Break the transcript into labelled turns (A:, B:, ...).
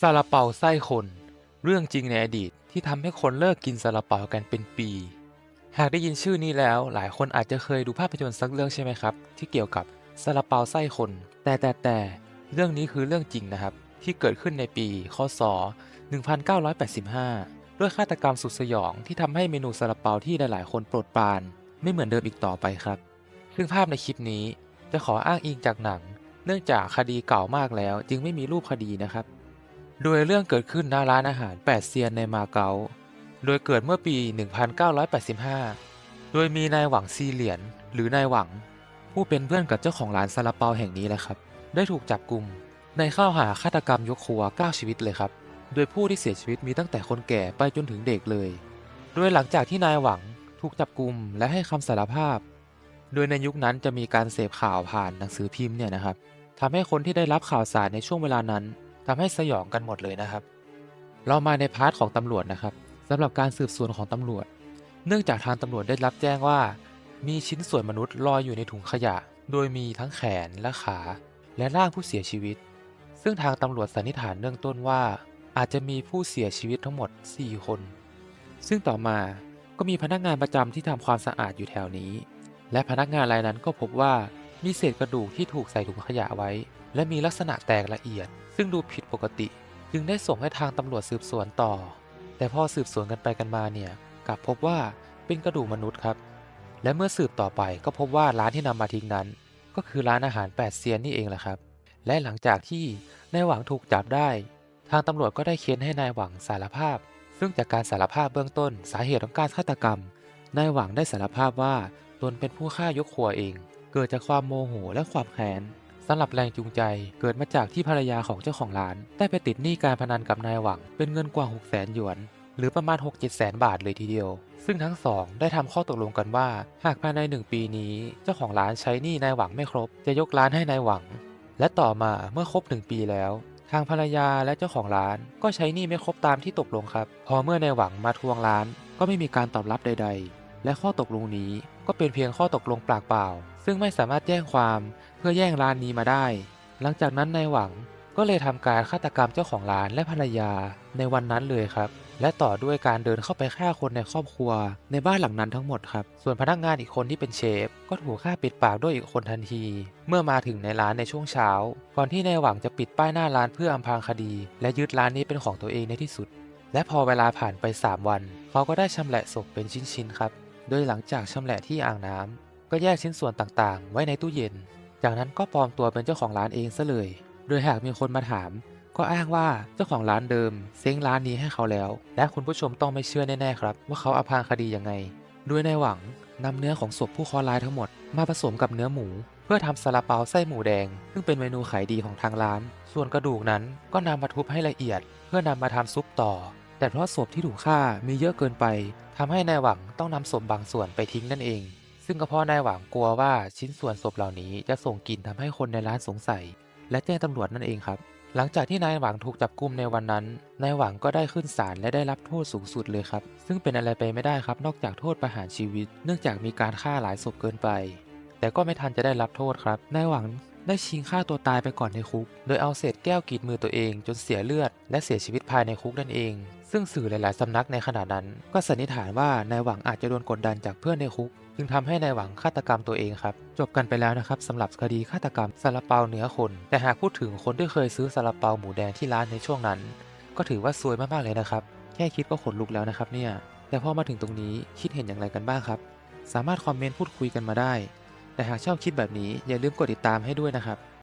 A: ซาลาเปาไส้คน เรื่องจริงในอดีตที่ทำให้คนเลิกกินซาลาเปากันเป็นปี หากได้ยินชื่อนี้แล้ว หลายคนอาจจะเคยดูภาพยนตร์สักเรื่องใช่ไหมครับ ที่เกี่ยวกับซาลาเปาไส้คน แต่แต่แต่เรื่องนี้คือเรื่องจริงนะครับ ที่เกิดขึ้นในปีคศ 1985 ด้วยฆาตกรรมสุดสยองที่ทำให้เมนูซาลาเปาที่หลายๆ คนโปรดปราน ไม่เหมือนเดิมอีกต่อไปครับ ซึ่งภาพในคลิปนี้จะขออ้างอิงจากหนัง เนื่องจากคดีเก่ามากแล้ว จึงไม่มีรูปคดีนะครับ โดยเรื่องเกิดขึ้นณร้านอาหารแปดเซียนในมาเก๊า โดยเกิดเมื่อปี 1985 โดยมีนายหวังซีเหลียน หรือนายหวัง ผู้เป็นเพื่อนกับเจ้าของร้านซาลาเปาแห่งนี้แหละครับ ได้ถูกจับกลุ่มในข้อหาฆาตกรรมยกครัว 9 ชีวิตเลยครับ โดยผู้ที่เสียชีวิตมีตั้งแต่คนแก่ไปจนถึงเด็กเลย โดยหลังจากที่นายหวังถูกจับกลุ่มและให้คำสารภาพ โดยในยุคนั้นจะมีการเสพข่าวผ่านหนังสือพิมพ์เนี่ยนะครับทำให้คนที่ได้รับข่าวสารในช่วงเวลานั้น ทำให้สยองกันหมดเลยนะครับ เรามาในพาร์ทของตำรวจนะครับสำหรับการสืบสวนของตำรวจ เนื่องจากทางตำรวจได้รับแจ้งว่า มีชิ้นส่วนมนุษย์ลอยอยู่ในถุงขยะ โดยมีทั้งแขนและขา และร่างผู้เสียชีวิต ซึ่งทางตำรวจสันนิษฐานเบื้องต้นว่า อาจจะมีผู้เสียชีวิตทั้งหมด 4 คน ซึ่งต่อมาก็มีพนักงานประจำที่ทำความสะอาดอยู่แถวนี้ และพนักงานรายนั้นก็พบว่า มีเศษกระดูกที่ถูกใส่ถุงขยะไว้ และมีลักษณะแตกละเอียด ซึ่งดูผิดปกติ จึงได้ส่งให้ทางตำรวจสืบสวนต่อ แต่พอสืบสวนกันไปกันมาเนี่ยกลับพบว่าเป็นกระดูกมนุษย์ครับ และเมื่อสืบต่อไปก็พบว่าร้านที่นำมาทิ้งนั้น ก็คือร้านอาหารแปดเซียนนี่เองแหละครับ และหลังจากที่นายหวังถูกจับได้ ทางตำรวจก็ได้เค้นให้นายหวังสารภาพ ซึ่งจากการสารภาพเบื้องต้น สาเหตุของการฆาตกรรมนายหวังได้สารภาพว่าตนเป็นผู้ฆ่ายกครัวเอง เกิดจากความโมโหและความแค้นสำหรับแรงจูงใจเกิดมาจากที่ภรรยาของเจ้าของร้าน ได้ไปติดหนี้การพนันกับนายหวัง เป็นเงินกว่า 6 0 0 0 0 หยวน หรือประมาณ 6 7แสนบาทเลยทีเดียว ซึ่งทั้งสองได้ทำข้อตกลงกันว่า หากภายใน 1 ปีนี้ เจ้าของร้านใช้หนี้นายหวังไม่ครบ จะยกร้านให้นายหวัง และต่อมาเมื่อครบ 1 ปีแล้ว ทางภรรยาและเจ้าของร้านก็ใช้หนี้ไม่ครบตามที่ตกลงครับ พอเมื่อนายหวังมาทวงร้าน ก็ไม่มีการตอบรับใด ๆ และข้อตกลงนี้ก็เป็นเพียงข้อตกลงปากเปล่า ซึ่งไม่สามารถแจ้งความเพื่อแย่งร้านนี้มาได้ หลังจากนั้นนายหวังก็เลยทำการฆาตกรรมเจ้าของร้านและภรรยาในวันนั้นเลยครับ และต่อด้วยการเดินเข้าไปฆ่าคนในครอบครัว ในบ้านหลังนั้นทั้งหมดครับ ส่วนพนักงานอีกคนที่เป็นเชฟ ก็ถูกฆ่าปิดปากด้วยอีกคนทันที เมื่อมาถึงในร้านในช่วงเช้า ก่อนที่นายหวังจะปิดป้ายหน้าร้านเพื่ออำพรางคดี และยึดร้านนี้เป็นของตัวเองในที่สุด และพอเวลาผ่านไป 3 วัน เขาก็ได้ชำแหละศพเป็นชิ้นๆครับ โดยหลังจากชำแหละที่อ่างน้ำก็แยกชิ้นส่วนต่างๆ ไว้ในตู้เย็น จากนั้นก็ปลอมตัวเป็นเจ้าของร้านเองซะเลย โดยหากมีคนมาถาม ก็อ้างว่าเจ้าของร้านเดิม เซ้งร้านนี้ให้เขาแล้ว และคุณผู้ชมต้องไม่เชื่อแน่ๆครับ ว่าเขาอำพางคดียังไงโดยในหวังนำเนื้อของศพผู้คอร้ายทั้งหมดมาผสมกับเนื้อหมู เพื่อทำซาลาเปาไส้หมูแดง ซึ่งเป็นเมนูขายดีของทางร้าน ส่วนกระดูกนั้นก็นำมาทุบให้ละเอียด เพื่อนำมาทำซุปต่อ แต่เพราะศพที่ถูกฆ่ามีเยอะเกินไปทำให้นายหวังต้องนำศพบางส่วนไปทิ้งนั่นเอง ซึ่งก็เพราะนายหวังกลัวว่าชิ้นส่วนศพเหล่านี้จะส่งกลิ่นทำให้คนในร้านสงสัย และแจ้งตำรวจนั่นเองครับ หลังจากที่นายหวังถูกจับกุมในวันนั้น นายหวังก็ได้ขึ้นศาลและได้รับโทษสูงสุดเลยครับ ซึ่งเป็นอะไรไปไม่ได้ครับนอกจากโทษประหารชีวิต เนื่องจากมีการฆ่าหลายศพเกินไป แต่ก็ไม่ทันจะได้รับโทษครับ นายหวังได้ชิงฆ่าตัวตายไปก่อนในคุก โดยเอาเศษแก้วกรีดมือตัวเองจนเสียเลือด และเสียชีวิตภายในคุกนั่นเอง ซึ่งสื่อหลาย ๆ สำนักในขณะนั้น ก็สันนิษฐานว่านายหวังอาจจะโดนกดดันจากเพื่อนในคุก จึงทำให้นายหวังฆาตกรรมตัวเองครับ จบกันไปแล้วนะครับสำหรับคดีฆาตกรรมซาลาเปาเนื้อคน แต่หากพูดถึงคนที่เคยซื้อซาลาเปาหมูแดงที่ร้านในช่วงนั้น ก็ถือว่าซวยมาก ๆ เลยนะครับ แค่คิดก็ขนลุกแล้วนะครับเนี่ย แต่พอมาถึงตรงนี้คิดเห็นอย่างไรกันบ้างครับ สามารถคอมเมนต์พูดคุยกันมาได้ แต่หากชอบคลิปแบบนี้อย่าลืมกดติดตามให้ด้วยนะครับ